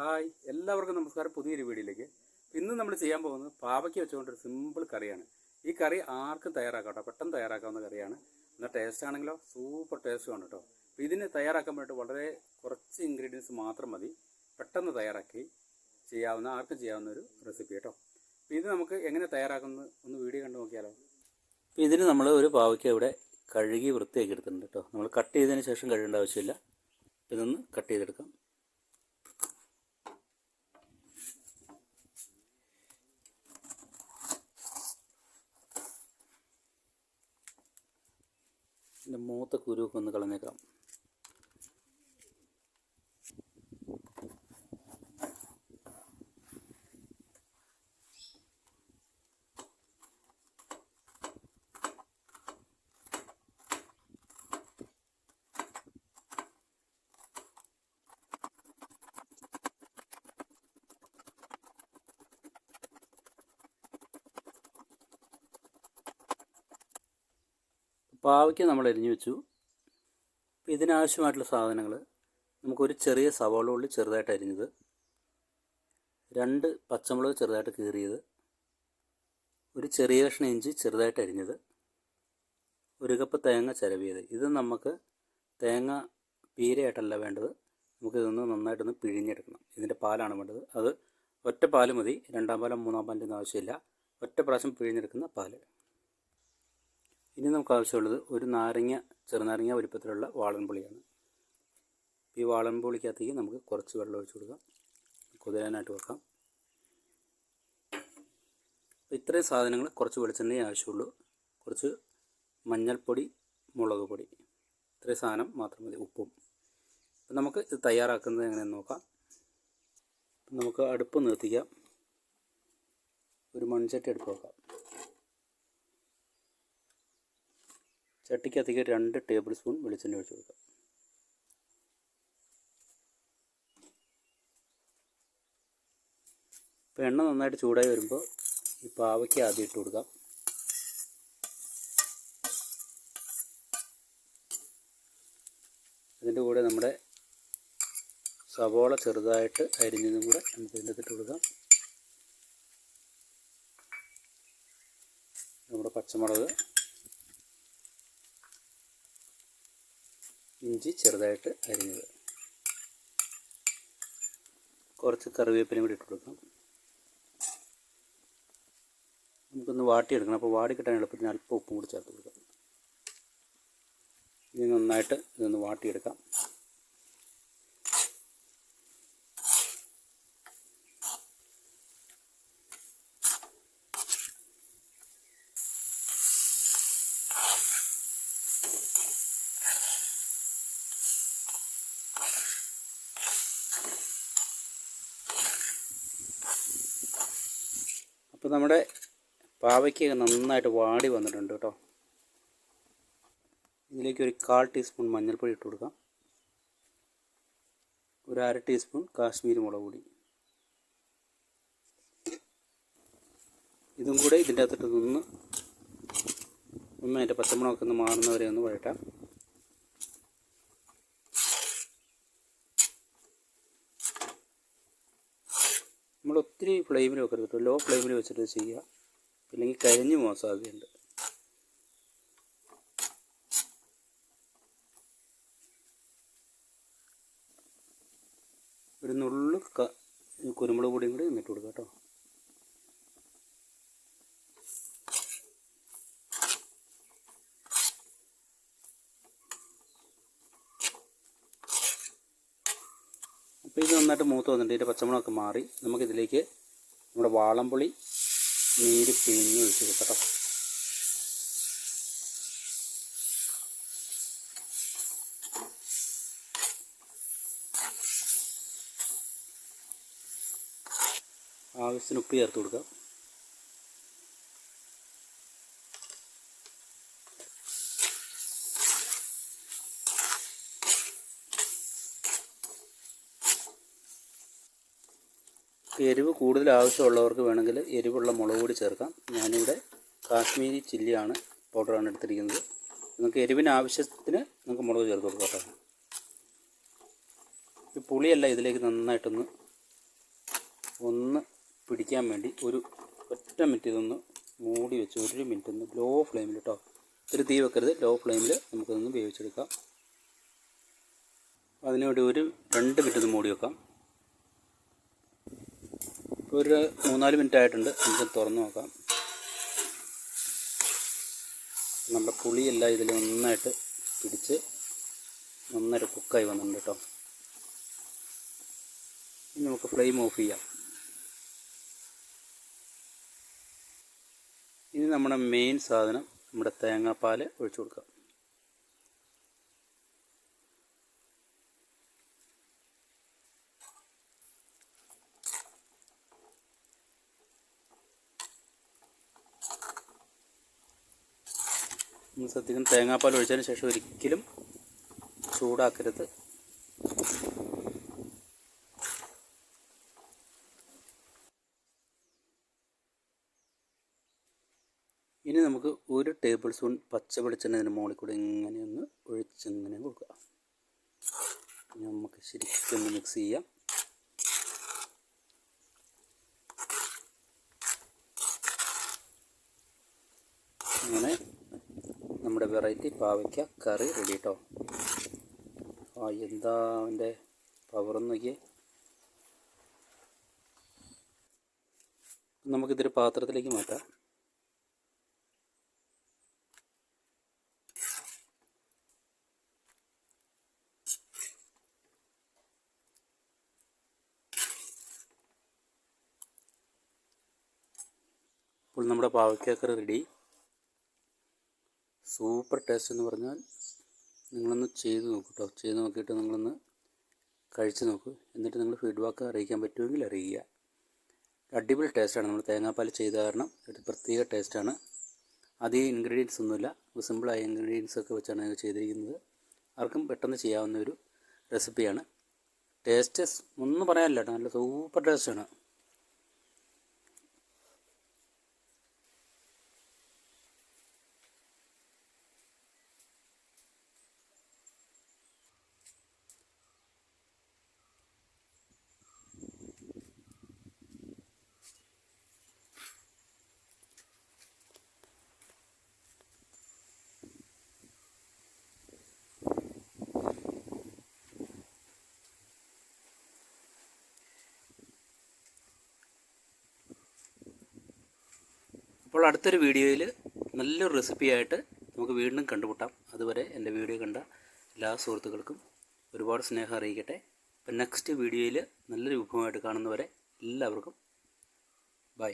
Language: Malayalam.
ഹായ് എല്ലാവർക്കും നമസ്കാരം. പുതിയൊരു വീഡിയോയിലേക്ക്. ഇന്ന് നമ്മൾ ചെയ്യാൻ പോകുന്നത് പാവയ്ക്ക് വെച്ചുകൊണ്ടൊരു സിമ്പിൾ കറിയാണ്. ഈ കറി ആർക്കും തയ്യാറാക്കാം കേട്ടോ പെട്ടെന്ന് തയ്യാറാക്കാവുന്ന കറിയാണ്. എന്നാൽ ടേസ്റ്റ് ആണെങ്കിലോ സൂപ്പർ ടേസ്റ്റുമാണ് കേട്ടോ അപ്പോൾ ഇതിന് തയ്യാറാക്കാൻ വേണ്ടി വളരെ കുറച്ച് ഇൻഗ്രീഡിയൻസ് മാത്രം മതി. പെട്ടെന്ന് തയ്യാറാക്കി ചെയ്യാവുന്ന ആർക്കും ചെയ്യാവുന്ന ഒരു റെസിപ്പി കേട്ടോ അപ്പോൾ ഇത് നമുക്ക് എങ്ങനെ തയ്യാറാക്കുന്നത് ഒന്ന് വീഡിയോ കണ്ടു നോക്കിയാലോ. അപ്പോൾ ഇതിന് നമ്മൾ ഒരു പാവയ്ക്ക ഇവിടെ കഴുകി വൃത്തിയാക്കി എടുത്തിട്ടുണ്ട് കേട്ടോ നമ്മൾ കട്ട് ചെയ്തതിന് ശേഷം കഴുകേണ്ട ആവശ്യമില്ല. ഇതൊന്ന് കട്ട് ചെയ്തെടുക്കാം. ഇതിന്റെ മൂത്ത കുരുവൊക്കെ ഒന്ന് കളഞ്ഞേക്കാം പാവയ്ക്ക് നമ്മൾ എരിഞ്ഞു വെച്ചു. അപ്പോൾ ഇതിനാവശ്യമായിട്ടുള്ള സാധനങ്ങൾ നമുക്കൊരു ചെറിയ സവാള ഉള്ളി ചെറുതായിട്ട് അരിഞ്ഞത്. രണ്ട് പച്ചമുളക് ചെറുതായിട്ട് കീറിയത്. ഒരു ചെറിയ കഷ്ണം ഇഞ്ചി ചെറുതായിട്ട് അരിഞ്ഞത്. ഒരു കപ്പ് തേങ്ങ ചിരവിയത്. ഇത് നമുക്ക് തേങ്ങ പീരയായിട്ടല്ല വേണ്ടത്. നമുക്കിതൊന്ന് നന്നായിട്ടൊന്ന് പിഴിഞ്ഞെടുക്കണം. ഇതിന്റെ പാലാണ് വേണ്ടത്. അത് ഒറ്റ പാൽ മതി. രണ്ടാം പാലം മൂന്നാം പാലിന്റെ ഒന്നും ആവശ്യമില്ല. ഒറ്റ പ്രാവശ്യം പിഴിഞ്ഞെടുക്കുന്ന പാൽ. ഇനി നമുക്ക് ആവശ്യമുള്ളത് ഒരു നാരങ്ങ ചെറുനാരങ്ങ വലിപ്പത്തിലുള്ള വാളൻപുളിയാണ് ഈ വാളൻപുളിക്കകത്തേക്ക് നമുക്ക് കുറച്ച് വെള്ളം ഒഴിച്ച് കൊടുക്കാം. കുതിരാനായിട്ട് വെക്കാം. ഇത്രയും സാധനങ്ങൾ കുറച്ച് വെളിച്ചെണ്ണയെ ആവശ്യമുള്ളൂ. കുറച്ച് മഞ്ഞൾപ്പൊടി മുളക് പൊടി. ഇത്രയും സാധനം മാത്രം മതി ഉപ്പും. അപ്പം നമുക്ക് ഇത് തയ്യാറാക്കുന്നത് എങ്ങനെയെന്ന് നോക്കാം. നമുക്ക് അടുപ്പ് നിർത്തിക്കാം. ഒരു മൺചട്ടി അടുപ്പ് വെക്കാം. ചട്ടിക്കകത്തേക്ക് രണ്ട് ടേബിൾ സ്പൂൺ വെളിച്ചെണ്ണ ഒഴിച്ച് കൊടുക്കുക ഇപ്പോൾ എണ്ണ നന്നായിട്ട് ചൂടായി വരുമ്പോൾ ഈ പാവയ്ക്ക് ആദ്യം ഇട്ട് കൊടുക്കാം. അതിന്റെ കൂടെ നമ്മുടെ സവോള ചെറുതായിട്ട് അരിഞ്ഞതും കൂടെ നമുക്ക് ഇതിന്റെ ഇട്ട് കൊടുക്കാം. നമ്മുടെ പച്ചമുളക് ഇഞ്ചി ചെറുതായിട്ട് അരിഞ്ഞത്. കുറച്ച് കറിവേപ്പിലയും കൂടി ഇട്ട് കൊടുക്കാം. നമുക്കൊന്ന് വാട്ടിയെടുക്കണം. അപ്പോൾ വാടി കിട്ടാൻ എളുപ്പത്തിന് അല്പം ഉപ്പും കൂടി ചേർത്ത് കൊടുക്കാം. ഇനി നന്നായിട്ട് ഇതൊന്ന് വാട്ടിയെടുക്കാം. അപ്പോൾ നമ്മുടെ പാവയ്ക്ക നന്നായിട്ട് വാടി വന്നിട്ടുണ്ട് കേട്ടോ. ഇതിലേക്ക് ഒരു കാൽ ടീസ്പൂൺ മഞ്ഞൾപ്പൊടി ഇട്ട് കൊടുക്കാം. ഒരു അര ടീസ്പൂൺ കാശ്മീരി മുളക് പൊടി. ഇതും കൂടെ ഇതിന്റെ അകത്തിട്ട് നിന്ന് ഒന്ന് അതിന്റെ പച്ചമുളകൊക്കെ ഒന്ന് മാറുന്നവരെ ഒന്ന് വഴറ്റാം. നമ്മൾ ഫ്ലെയിമിൽ വെക്കരുത് കേട്ടോ. ലോ ഫ്ലെയിമിൽ വെച്ചിട്ട് ചെയ്യുക. ഇല്ലെങ്കിൽ കരിഞ്ഞു പോകാൻ സാധ്യതയുണ്ട്. ഒരു നുള്ളു ക കുരുമുളക് പൊടിയും കൂടി ഇന്നിട്ട് കൊടുക്കുക കേട്ടോ. അപ്പോൾ ഇത് നന്നായിട്ട് മൂത്ത് വന്നിട്ട് ഇതിന്റെ പച്ചമുളകൊക്കെ മാറി. നമുക്കിതിലേക്ക് നമ്മുടെ വാളംപുളി നീര് പിഴിഞ്ഞ് ഒഴിച്ച് കൊടുക്കട്ടോ. ആവശ്യത്തിന് ഉപ്പ് ചേർത്ത് എരിവ് കൂടുതൽ ആവശ്യമുള്ളവർക്ക് വേണമെങ്കിൽ എരിവുള്ള മുളക് പൊടി ചേർക്കാം. ഞാനിവിടെ കാശ്മീരി ചില്ലിയാണ് പൗഡറാണ് എടുത്തിരിക്കുന്നത്. നിങ്ങൾക്ക് എരിവിന് ആവശ്യത്തിന് നിങ്ങൾക്ക് മുളക് ചേർത്ത് കൊടുക്കാം ഈ പുളിയല്ല ഇതിലേക്ക് നന്നായിട്ടൊന്ന് ഒന്ന് പിടിക്കാൻ വേണ്ടി ഒരു ഒറ്റ മിനിറ്റ് ഇതൊന്ന് മൂടി വെച്ച് ഒരു മിനിറ്റ് ഒന്ന് ലോ ഫ്ലെയിമിൽ കേട്ടോ. ഒരു തീ വെക്കരുത്. ലോ ഫ്ലെയിമിൽ നമുക്കിതൊന്ന് വേവിച്ചെടുക്കാം. അതിനുവേണ്ടി ഒരു രണ്ട് മിനിറ്റ് ഒന്ന് മൂടി വെക്കാം. ഒരു മൂന്നാൽ മിനിറ്റ് ആയിട്ടുണ്ട് നമുക്ക് തുറന്ന് നോക്കാം. നമ്മുടെ പുളിയെല്ലാം ഇതിൽ നന്നായിട്ട് പിടിച്ച് നന്നായിട്ട് കുക്കായി വന്നിട്ടുണ്ട് കേട്ടോ. ഇനി നമുക്ക് ഫ്ലെയിം ഓഫ് ചെയ്യാം. ഇനി നമ്മുടെ മെയിൻ സാധനം നമ്മുടെ തേങ്ങാപ്പാൽ ഒഴിച്ചു കൊടുക്കാം. ശ്രദ്ധിക്കണം തേങ്ങാപ്പാൽ ഒഴിച്ചതിന് ശേഷം ഒരിക്കലും ചൂടാക്കരുത്. ഇനി നമുക്ക് ഒരു ടേബിൾ സ്പൂൺ പച്ച വെളിച്ചെണ്ണ ഇതിന് മുകളിൽ കൂടെ ഇങ്ങനെ ഒന്ന് ഒഴിച്ചിങ്ങനെ കൊടുക്കുക. നമുക്ക് ശരിക്കും മിക്സ് ചെയ്യാം. അങ്ങനെ നമ്മുടെ വെറൈറ്റി പാവയ്ക്ക കറി റെഡി കേട്ടോ ആ എന്താ അവന്റെ പവർ നോക്കിയേ. നമുക്കിതൊരു പാത്രത്തിലേക്ക് മാറ്റാം. അപ്പോൾ നമ്മുടെ പാവയ്ക്കക്കറി റെഡി സൂപ്പർ ടേസ്റ്റ് എന്ന് പറഞ്ഞാൽ നിങ്ങളൊന്ന് ചെയ്ത് നോക്കൂ കേട്ടോ. ചെയ്ത് നോക്കിയിട്ട് നിങ്ങളൊന്ന് കഴിച്ച് നോക്കൂ. എന്നിട്ട് നിങ്ങൾ ഫീഡ്ബാക്ക് അറിയിക്കാൻ പറ്റുമെങ്കിൽ അറിയിക്കുക അടിപൊളി ടേസ്റ്റാണ് നമ്മൾ തേങ്ങാപ്പാൽ ചെയ്ത കാരണം ഒരു പ്രത്യേക ടേസ്റ്റാണ് അധികം ഇൻഗ്രീഡിയൻസ് ഒന്നുമില്ല. സിമ്പിളായ ഇൻഗ്രീഡിയൻസ് ഒക്കെ വെച്ചാണ് ഞങ്ങൾ ചെയ്തിരിക്കുന്നത്. ആർക്കും പെട്ടെന്ന് ചെയ്യാവുന്ന ഒരു റെസിപ്പിയാണ് ടേസ്റ്റ് ഒന്നും പറയാനില്ല നല്ല സൂപ്പർ ടേസ്റ്റാണ് അപ്പോൾ അടുത്തൊരു വീഡിയോയിൽ നല്ലൊരു റെസിപ്പിയായിട്ട് നമുക്ക് വീണ്ടും കണ്ടുമുട്ടാം. അതുവരെ എന്റെ വീഡിയോ കണ്ട എല്ലാ സുഹൃത്തുക്കൾക്കും ഒരുപാട് സ്നേഹം അറിയിക്കട്ടെ. അപ്പം നെക്സ്റ്റ് വീഡിയോയിൽ നല്ലൊരു വിഭവമായിട്ട് കാണുന്നവരെ എല്ലാവർക്കും ബൈ.